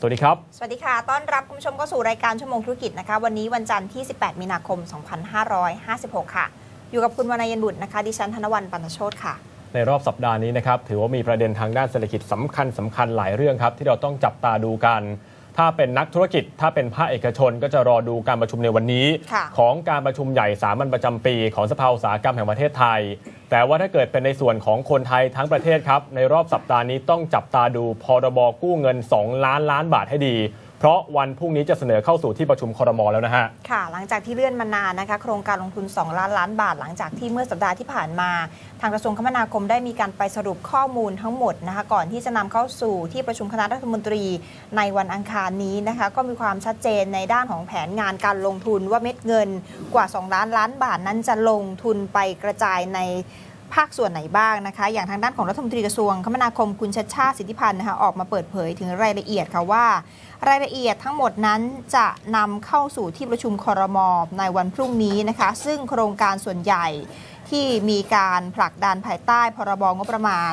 สวัสดีครับ สวัสดีค่ะ ต้อนรับคุณผู้ชมเข้าสู่รายการชั่วโมงธุรกิจนะคะ วันนี้วันจันทร์ที่ 18 มีนาคม 2556 ค่ะ อยู่กับคุณวรรณยันบุตรนะคะ ดิฉันธนวันปันโชตค่ะ ในรอบสัปดาห์นี้นะครับ ถือว่ามีประเด็นทางด้านเศรษฐกิจสำคัญสำคัญหลายเรื่องครับ ที่เราต้องจับตาดูกัน ถ้าเป็นนักธุรกิจ ถ้าเป็นภาคเอกชน ก็จะรอดูการประชุมในวันนี้ค่ะของการประชุมใหญ่สามัญประจำปี ของสภาอุตสาหกรรมแห่งประเทศไทย แต่ว่าถ้าเกิดเป็นในส่วนของคนไทยทั้งประเทศครับ ในรอบสัปดาห์นี้ต้องจับตาดูพรบกู้เงิน 2 ล้านล้านบาทให้ดี เพราะวันพรุ่งนี้จะเสนอเข้าสู่ที่ประชุมครมแล้วนะฮะ ค่ะ หลังจากที่เลื่อนมานานนะคะ โครงการลงทุน 2 ล้านล้านบาท หลังจากที่เมื่อสัปดาห์ที่ผ่านมา ทางกระทรวงคมนาคมได้มีการไปสรุปข้อมูลทั้งหมดนะคะ ก่อนที่จะนำเข้าสู่ที่ประชุมคณะรัฐมนตรีในวันอังคารนี้นะคะ ก็มีความชัดเจนในด้านของแผนงานการลงทุนว่าเม็ดเงินกว่า 2 ล้านล้านบาทนั้นจะลงทุนไปกระจายใน ภาคส่วนไหนบ้างนะคะ อย่างทางด้านของรัฐมนตรีกระทรวงคมนาคมคุณชัดชาติสิทธิพันธ์นะคะออกมาเปิดเผยถึงรายละเอียดค่ะว่า รายละเอียดทั้งหมดนั้นจะนำเข้าสู่ที่ประชุมคอรมอในวันพรุ่งนี้นะคะ ซึ่งโครงการส่วนใหญ่ที่มีการผลักดันภายใต้พรบงบประมาณ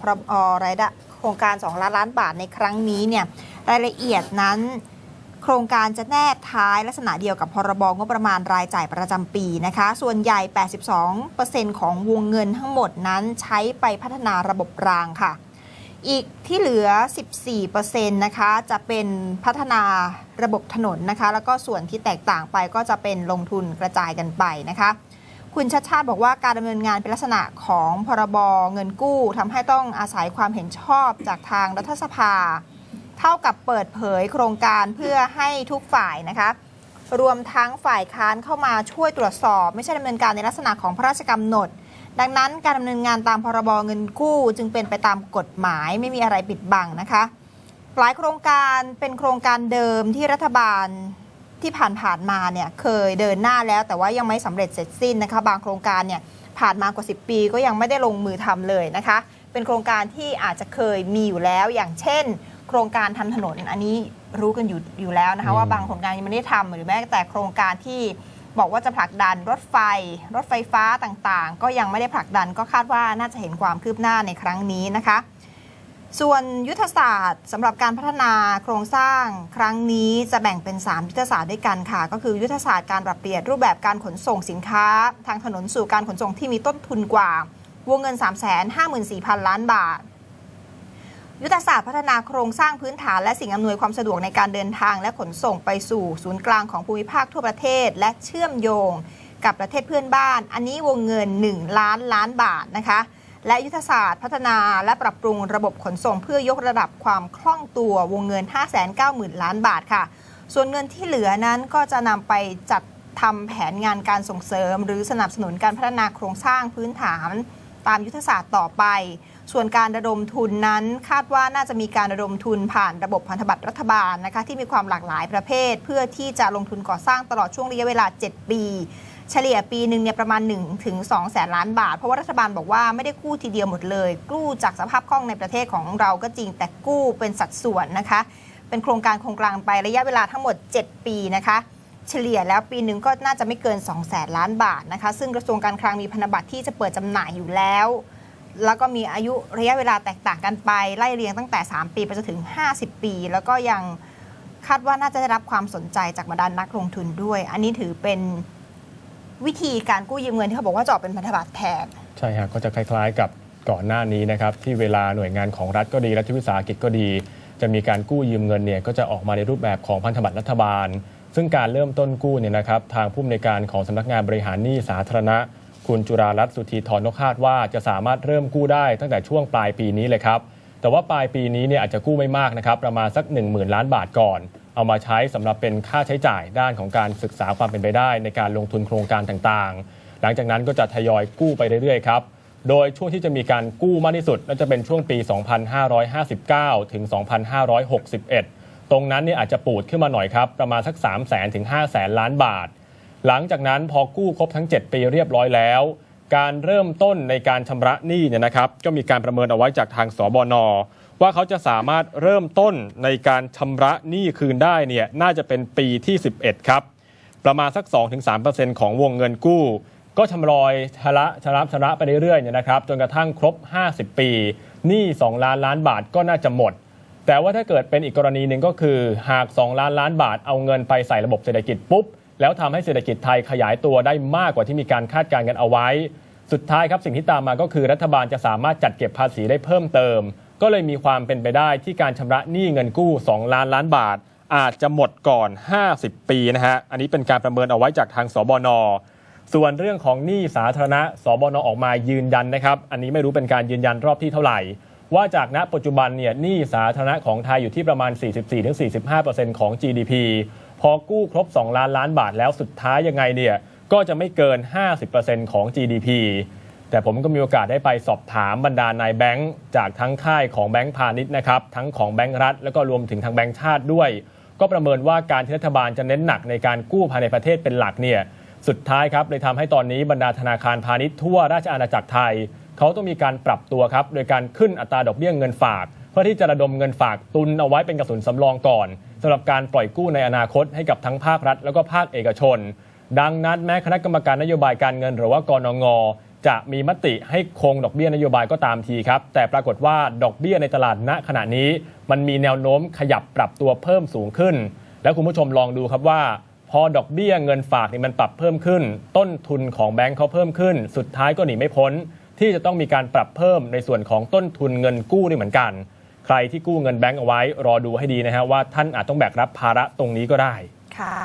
พรบรายได้โครงการ 2 ล้านล้านบาทในครั้งนี้เนี่ยรายละเอียดนั้น โครงการจะแนบท้ายลักษณะเดียวกับพรบงบประมาณรายจ่ายประจำปีนะคะ ส่วนใหญ่ 82%ของวงเงินทั้งหมดนั้นใช้ไปพัฒนาระบบรางค่ะ อีกที่เหลือ 14%นะคะจะเป็นพัฒนาระบบถนนนะคะ แล้วก็ส่วนที่แตกต่างไปก็จะเป็นลงทุนกระจายกันไปนะคะคุณชัดชาติบอกว่าการดำเนินงานเป็นลักษณะของพรบเงินกู้ทำให้ต้องอาศัยความเห็นชอบจากทางรัฐสภา เท่ากับเปิดเผยโครงการเพื่อให้ทุกฝ่ายนะคะรวมทั้งฝ่ายค้านเข้ามาช่วยตรวจสอบ ไม่ใช่ดำเนินการในลักษณะของพระราชกำหนด ดังนั้นการดำเนินงานตามพรบเงินกู้ จึงเป็นไปตามกฎหมายไม่มีอะไรปิดบังนะคะหลายโครงการเป็นโครงการเดิมที่รัฐบาลที่ผ่านๆมาเนี่ยเคยเดินหน้าแล้วแต่ว่ายังไม่สำเร็จเสร็จสิ้นนะคะ บางโครงการเนี่ยผ่านมากว่า 10 ปีก็ยังไม่ได้ลงมือทำเลยนะคะ เป็นโครงการที่อาจจะเคยมีอยู่แล้วอย่างเช่น โครงการทำถนน อันนี้รู้กันอยู่อยู่แล้วนะคะอืมว่าบางโครงการยังไม่ได้ทำหรือแม้แต่โครงการที่บอกว่าจะผลักดันรถไฟ รถไฟฟ้าต่างๆ ก็ยังไม่ได้ผลักดันก็คาดว่าน่าจะเห็นความคืบหน้าในครั้งนี้นะคะ ส่วนยุทธศาสตร์สำหรับการพัฒนาโครงสร้างครั้งนี้จะแบ่งเป็น 3 ยุทธศาสตร์ด้วยกันค่ะ ก็คือยุทธศาสตร์การปรับเปลี่ยนรูปแบบการขนส่งสินค้า ทางถนนสู่การขนส่งที่มีต้นทุนกว่า วงเงิน 354,000 ล้านบาท ยุทธศาสตร์พัฒนาโครงสร้างพื้นฐานและสิ่งอำนวยความสะดวกในการเดินทางและขนส่งไปสู่ศูนย์กลางของภูมิภาคทั่วประเทศ และเชื่อมโยงกับประเทศเพื่อนบ้าน อันนี้วงเงิน 1 ล้านล้านบาทนะคะ และยุทธศาสตร์พัฒนาและปรับปรุงระบบขนส่งเพื่อยกระดับความคล่องตัววงเงิน 590,000 ล้านบาทค่ะ ส่วนเงินที่เหลือนั้นก็จะนำไปจัดทำแผนงานการส่งเสริม หรือสนับสนุนการพัฒนาโครงสร้างพื้นฐาน ตามยุทธศาสตร์ต่อไป ส่วนการระดมทุนนั้นคาดว่าน่าจะมีการระดมทุนผ่านระบบพันธบัตรรัฐบาลนะคะที่มีความหลากหลายประเภท เพื่อที่จะลงทุนก่อสร้างตลอดช่วงระยะเวลา 7 ปี เฉลี่ยปีหนึ่งเนี่ยประมาณ1ถึง2แสนล้านบาท เพราะว่ารัฐบาลบอกว่าไม่ได้กู้ทีเดียวหมดเลย กู้จากสภาพคล่องในประเทศของเราก็จริงแต่กู้เป็นสัดส่วนนะคะ เป็นโครงการโครงกลางไประยะเวลาทั้งหมด 7 ปีนะคะเฉลี่ยแล้วปีหนึ่งก็น่าจะไม่เกิน 2 0 0แสนล้านบาทนะคะ ซึ่งกระทรวงการคลังมีพันธบัตรที่จะเปิดจำหน่ายอยู่แล้ว แล้วก็มีอายุระยะเวลาแตกต่างกันไป ไล่เรียงตั้งแต่ 3 ปีไปจนถึง 50 ปี แล้วก็ยังคาดว่าน่าจะได้รับความสนใจจากบรรดานนักลงทุนด้วย อันนี้ถือเป็นวิธีการกู้ยืมเงินที่เขาบอกว่าจะอเป็นพันธบัตรแทน ใช่ฮะก็จะคล้ายๆกับก่อนหน้านี้นะครับที่เวลาหน่วยงานของรัฐก็ดีรัฐวิสาหกิจก็ดี จะมีการกู้ยืมเงินเนี่ยก็จะออกมาในรูปแบบของพันธบัตรรัฐบาล ซึ่งการเริ่มต้นกู้เนี่ยนะครับทางผู้อำนวยการของสำนักงานบริหารหนี้สาธารณะ คุณจุรารัตน์สุธีธรก็คาดว่าจะสามารถเริ่มกู้ได้ตั้งแต่ช่วงปลายปีนี้เลยครับ แต่ว่าปลายปีนี้เนี่ยอาจจะกู้ไม่มากนะครับประมาณสัก 1 0,000 ล้านบาทก่อน เอามาใช้สำหรับเป็นค่าใช้จ่ายด้านของการศึกษาความเป็นไปได้ ในการลงทุนโครงการต่างๆ หลังจากนั้นก็จะทยอยกู้ไปเรื่อยๆครับโดยช่วงที่จะมีการกู้มากที่สุดน่าจะเป็นช่วงปี 2559 ถึง 2561 ตรงนั้นเนี่ยอาจจะปูดขึ้นมาหน่อยครับ ประมาณสัก 3 0 0 0 0 0 ถึง 5 0 0 0 0 ล้านบาท หลังจากนั้นพอกู้ครบทั้ง 7 ปีเรียบร้อยแล้ว การเริ่มต้นในการชำระหนี้เนี่ยนะครับ ก็มีการประเมินเอาไว้จากทางสบนว่าเขาจะสามารถเริ่มต้นในการชำระหนี้คืนได้เนี่ยน่าจะเป็นปีที่ 11 ครับ ประมาณสัก 2-3%ของวงเงินกู้ ก็ชำรอยชำระชำระชำระไปเรื่อยๆเนี่ยนะครับจนกระทั่งครบ 50 ปีหนี้2ล้านล้านบาทก็น่าจะหมดแต่ว่าถ้าเกิดเป็นอีกกรณีหนึ่งก็คือ หาก 2 ล้านล้านบาทเอาเงินไปใส่ระบบเศรษฐกิจปุ๊บ แล้วทำให้เศรษฐกิจไทยขยายตัวได้มากกว่าที่มีการคาดการณ์กันเอาไว้ สุดท้ายครับสิ่งที่ตามมาก็คือรัฐบาลจะสามารถจัดเก็บภาษีได้เพิ่มเติม ก็เลยมีความเป็นไปได้ที่การชำระหนี้เงินกู้ 2 ล้านล้านบาท อาจจะหมดก่อน 50 ปีนะฮะอันนี้เป็นการประเมินเอาไว้จากทางสบนส่วนเรื่องของหนี้สาธารณะสบนออกมายืนยันนะครับ อันนี้ไม่รู้เป็นการยืนยันรอบที่เท่าไหร่ ว่าจากณปัจจุบันเนี่ยหนี้สาธารณะของไทยอยู่ที่ประมาณ 44-45%ของ GDP พอกู้ครบ 2 ล้านล้านบาทแล้วสุดท้ายยังไงเนี่ยก็จะไม่เกิน 50%ของ GDP แต่ผมก็มีโอกาสได้ไปสอบถามบรรดานายแบงค์จากทั้งค่ายของแบงค์พาณิชย์นะครับทั้งของแบงค์รัฐ แล้วก็รวมถึงทางแบงค์ชาติด้วย ก็ประเมินว่าการที่รัฐบาลจะเน้นหนักในการกู้ภายในประเทศเป็นหลักเนี่ยสุดท้ายครับเลยทำให้ตอนนี้บรรดาธนาคารพาณิชย์ทั่วราชอาณาจักรไทย เขาต้องมีการปรับตัวครับโดยการขึ้นอัตราดอกเบี้ยเงินฝาก เพื่อที่จะระดมเงินฝากตุนเอาไว้เป็นกระสุนสำรองก่อนสำหรับการปล่อยกู้ในอนาคตให้กับทั้งภาครัฐ แล้วก็ภาคเอกชน ดังนั้นแม้คณะกรรมการนโยบายการเงิน หรือว่ากรงงจะมีมติให้คงดอกเบี้ยนโยบายก็ตามทีครับ แต่ปรากฏว่าดอกเบี้ยในตลาดณขณะนี้ มันมีแนวโน้มขยับปรับตัวเพิ่มสูงขึ้น แล้วคุณผู้ชมลองดูครับว่า พอดอกเบี้ยเงินฝากนี่มันปรับเพิ่มขึ้น ต้นทุนของแบงก์เขาเพิ่มขึ้น สุดท้ายก็หนีไม่พ้น ที่จะต้องมีการปรับเพิ่มในส่วนของต้นทุนเงินกู้ด้วยเหมือนกัน ใครที่กู้เงินแบงก์เอาไว้รอดูให้ดีนะฮะว่าท่านอาจต้องแบกรับภาระตรงนี้ก็ได้ค่ะ